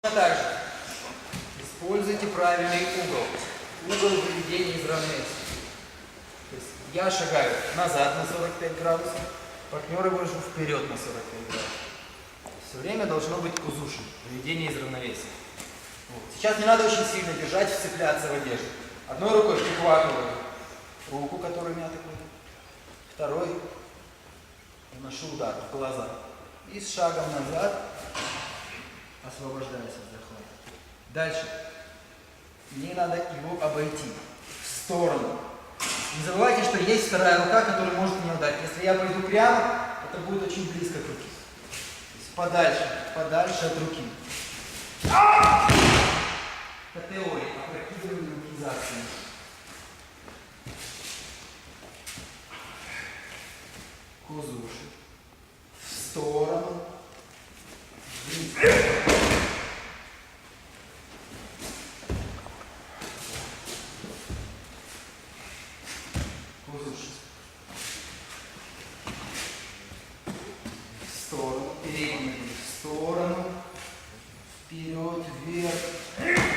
Точно так же. Используйте правильный угол. Угол выведения из равновесия. То есть я шагаю назад на 45 градусов, партнеры больше вперед на 45 градусов. Все время должно быть кузушин, выведение из равновесия. Вот. Сейчас не надо очень сильно держать, вцепляться в одежду. Одной рукой прихватываю руку, которую меня атакует. Второй наношу удар в глаза. И с шагом назад. Дальше. Мне надо его обойти в сторону. Не забывайте, что есть вторая рука, которая может меня ударить. Если я пойду прямо, это будет очень близко к руке. Подальше, подальше от руки. Это теория, опрокидывание руки за спину. Кузуши. В сторону. Кузуши. В сторону. Передний в сторону. Вперед, вверх.